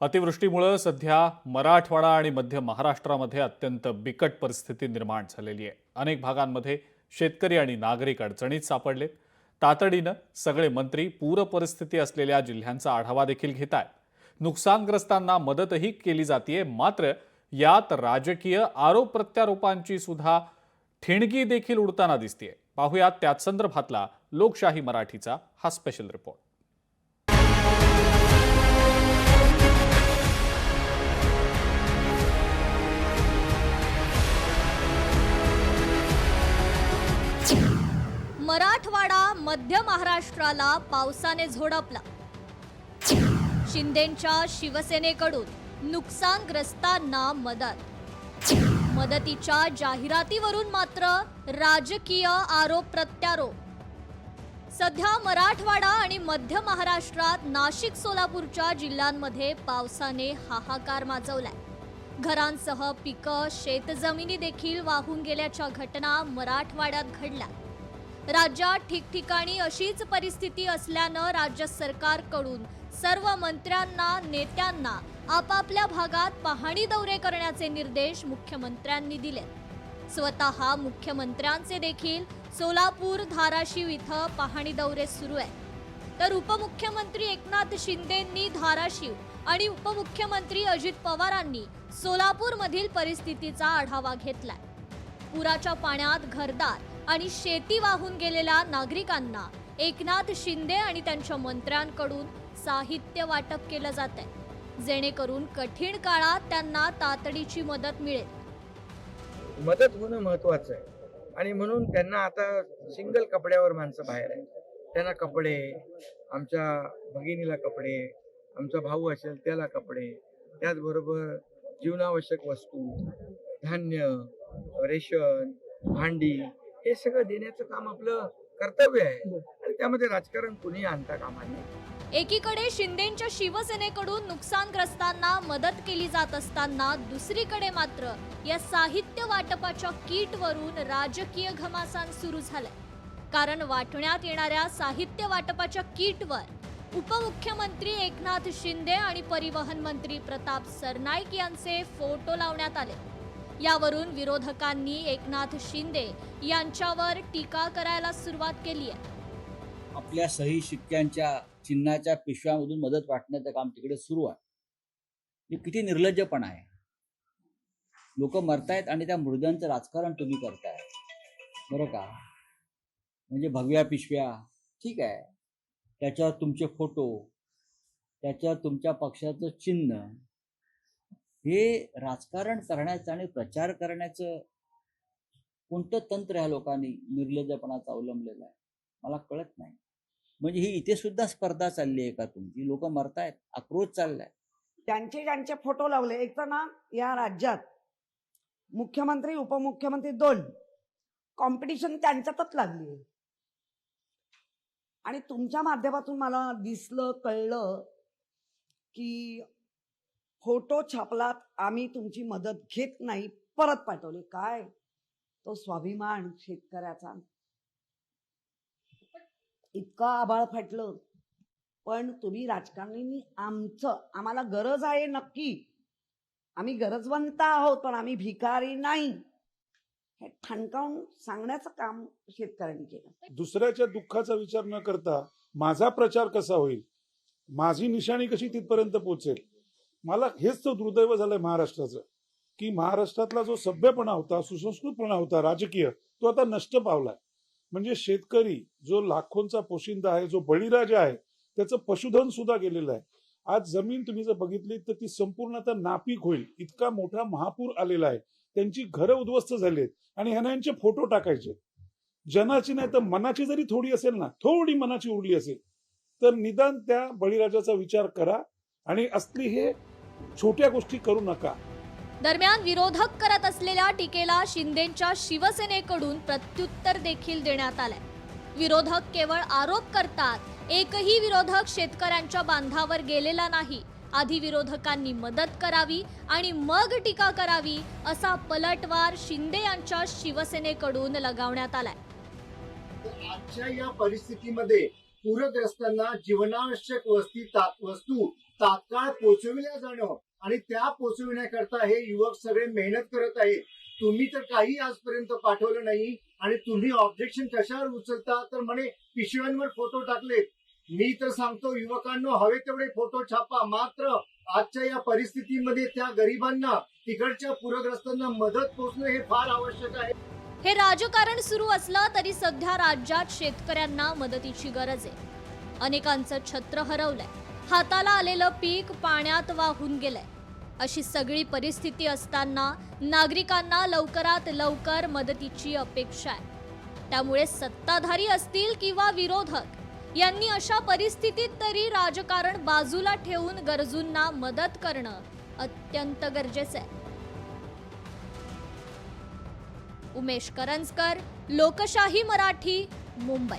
अतिवृष्टीमुळं सध्या मराठवाडा आणि मध्य महाराष्ट्रामध्ये अत्यंत बिकट परिस्थिती निर्माण झालेली आहे. अनेक भागांमध्ये शेतकरी आणि नागरिक अडचणीत सापडलेत. तातडीनं सगळे मंत्री पूर परिस्थिती असलेल्या जिल्ह्यांचा आढावा देखील घेत आहेत. नुकसानग्रस्तांना मदतही केली जाते मात्र यात राजकीय आरोप प्रत्यारोपांची सुद्धा ठिणगी देखील उडताना दिसतीये. पाहुयात त्याच संदर्भातला लोकशाही मराठीचा हा स्पेशल रिपोर्ट मराठवाडा मध्य महाराष्ट्राला पावसाने झोडपला. शिंदेच्या शिवसेनेकडून नुकसानग्रस्तांना मदत. मदतीच्या जाहिरातीवरून मात्र राजकीय आरोप प्रत्यारोप. सध्या मराठवाडा आणि मध्य महाराष्ट्रात नाशिक सोलापूरच्या जिल्ह्यांमध्ये पावसाने हाहाकार माजवलाय. घरांसह पिकं शेतजमिनी देखील वाहून गेल्याच्या घटना मराठवाड्यात घडल्या. राज्यात ठिकठिकाणी अशीच परिस्थिती असल्यानं राज्य सरकारकडून सर्व मंत्र्यांना नेत्यांना आपापल्या भागात पाहणी दौरे करण्याचे निर्देश मुख्यमंत्र्यांनी दिले. स्वतः मुख्यमंत्र्यांचे देखील सोलापूर धाराशिव इथं पाहणी दौरे सुरू आहेत. तर उपमुख्यमंत्री एकनाथ शिंदेंनी धाराशिव आणि उपमुख्यमंत्री अजित पवारांनी सोलापूरमधील परिस्थितीचा आढावा घेतलाय. पुराच्या पाण्यात घरदार आणि शेती वाहून गेलेल्या नागरिकांना एकनाथ शिंदे आणि त्यांच्या मंत्र्यांकडून साहित्य वाटप केलं जात आहे जेणेकरून कठीण काळात त्यांना तातडीची मदत मिळेल. मदत होणं महत्वाचं आहे. आणि म्हणून त्यांना आता सिंगल कपड्यावर माणसं बाहेर आहे त्यांना कपडे आमच्या भगिनीला कपडे आमचा भाऊ असेल त्याला कपडे त्याचबरोबर जीवनावश्यक वस्तू धान्य रेशन भांडी हे सगळं देण्याचं काम आपलं कर्तव्य आहे. आणि त्यामध्ये राजकारण कुणी आणता कामा नये. एकीकडे शिंदेच्या शिवसेनेकडून नुकसानग्रस्तांना मदत केली जात असताना दुसरीकडे मात्र या साहित्य वाटपाच्या किटवरून राजकीय घमासान सुरू झालंय. कारण वाटण्यात येणाऱ्या साहित्य वाटपाच्या किटवर उपमुख्यमंत्री एकनाथ शिंदे आणि परिवहन मंत्री प्रताप सरनाईक यांचे फोटो लावण्यात आले. यावरून विरोधकांनी एकनाथ शिंदे यांच्यावर टीका करायला सुरुवात केली आहे. आपल्या सही शिक्क्यांच्या चिन्हाच्या पिशव्यामधून मदत वाटण्याचं काम तिकडे सुरू आहे. हे किती निर्लज्जपण आहे. लोक मरतायत आणि त्या मृद्यांचं राजकारण तुम्ही करताय. बरं का? म्हणजे भगव्या पिशव्या. ठीक आहे. त्याच्यावर तुमचे फोटो. त्याच्यावर तुमच्या पक्षाचं चिन्ह. हे राजकारण करण्याचं आणि प्रचार करण्याचं कोणतं तंत्र ह्या लोकांनी निर्लज्जपणाचं अवलंबलेलं आहे? मला कळत नाही. म्हणजे ही इथे सुद्धा स्पर्धा चालली आहे का तुमची? लोक मरतायत आक्रोश चाललाय. त्यांचे ज्यांचे फोटो लावले. एक तर ना या राज्यात मुख्यमंत्री उपमुख्यमंत्री दोन. कॉम्पिटिशन त्यांच्यातच लागली आहे. आणि तुमच्या माध्यमातून मला दिसलं कळलं की फोटो छापलात आम्ही तुमची मदत घेत नाही. परत पाठवले. काय? तो स्वाभिमान शेतकऱ्याचा. इतकं आबाळ फाटलं. पण तुम्ही राजकारण्यांनी आमचं. आम्हाला गरज आहे नक्की. आम्ही गरजवंत आहोत पण आम्ही भिकारी नाही. हे ठणकावून सांगण्याचं काम शेतकऱ्यांनी केलं. दुसऱ्याच्या दुःखाचा विचार न करता माझा प्रचार कसा होईल? माझी निशाणी कशी तिथपर्यंत पोहोचेल? मला हेच तर दुर्दैव झालंय महाराष्ट्राचं की महाराष्ट्रातला जो सभ्यपणा होता सुसंस्कृतपणा होता राजकीय तो आता नष्ट पावलाय. म्हणजे शेतकरी जो लाखोंचा पोशिंदा आहे जो बळीराजा आहे त्याचं पशुधन सुद्धा गेलेलं आहे. आज जमीन तुम्ही जर बघितली तर ती संपूर्ण आता नापीक होईल. इतका मोठा महापूर आलेला आहे. त्यांची घरं उद्ध्वस्त झाली आहेत आणि ह्यांना यांचे फोटो टाकायचे. जनाची नाही तर मनाची जरी थोडी असेल ना थोडी मनाची उरली असेल तर निदान त्या बळीराजाचा विचार करा आणि असली हे छोट्या गोष्टी करू नका. दरम्यान विरोधक करत असलेल्या टीकेला शिंदेच्या शिवसेनेकडून प्रत्युत्तर देखील देण्यात आलंय. विरोधक केवळ आरोप करतात एकही विरोधक शेतकऱ्यांच्या बांधावर गेलेला नाही. आधी विरोधकांनी मदत करावी आणि मग टीका करावी असा पलटवार शिंदे यांच्या शिवसेनेकडून लगावण्यात आलाय. आजच्या या परिस्थितीमध्ये पूरग्रस्तांना जीवनावश्यक वस्ती वस्तू तात्काळ पोचविल्या जाणं आणि त्या पोचविण्याकरता हे युवक सगळे मेहनत करत आहे. तुम्ही तर काही आजपर्यंत पाठवलं नाही आणि तुम्ही ऑब्जेक्शन कशावर उचलता? तर म्हणे पिशव्यांवर फोटो टाकलेत. मी तर सांगतो युवकांनो हवे तेवढे फोटो छापा. मात्र आजच्या या परिस्थितीमध्ये त्या गरिबांना तिकडच्या पूरग्रस्तांना मदत पोहोचणं हे फार आवश्यक आहे. हे राजकारण सुरू असलं तरी सध्या राज्यात शेतकऱ्यांना मदतीची गरज आहे. अनेकांचं छत्र हरवलंय. हाताला आलेलं पीक पाण्यात वाहून गेलंय. अशी सगळी परिस्थिती असताना नागरिकांना लवकरात लवकर मदतीची अपेक्षा आहे. त्यामुळे सत्ताधारी असतील किंवा विरोधक यांनी अशा परिस्थितीत तरी राजकारण बाजूला ठेवून गरजूंना मदत करणं अत्यंत गरजेचं आहे. उमेश करंजकर लोकशाही मराठी मुंबई.